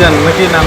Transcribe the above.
যান নাকি নাম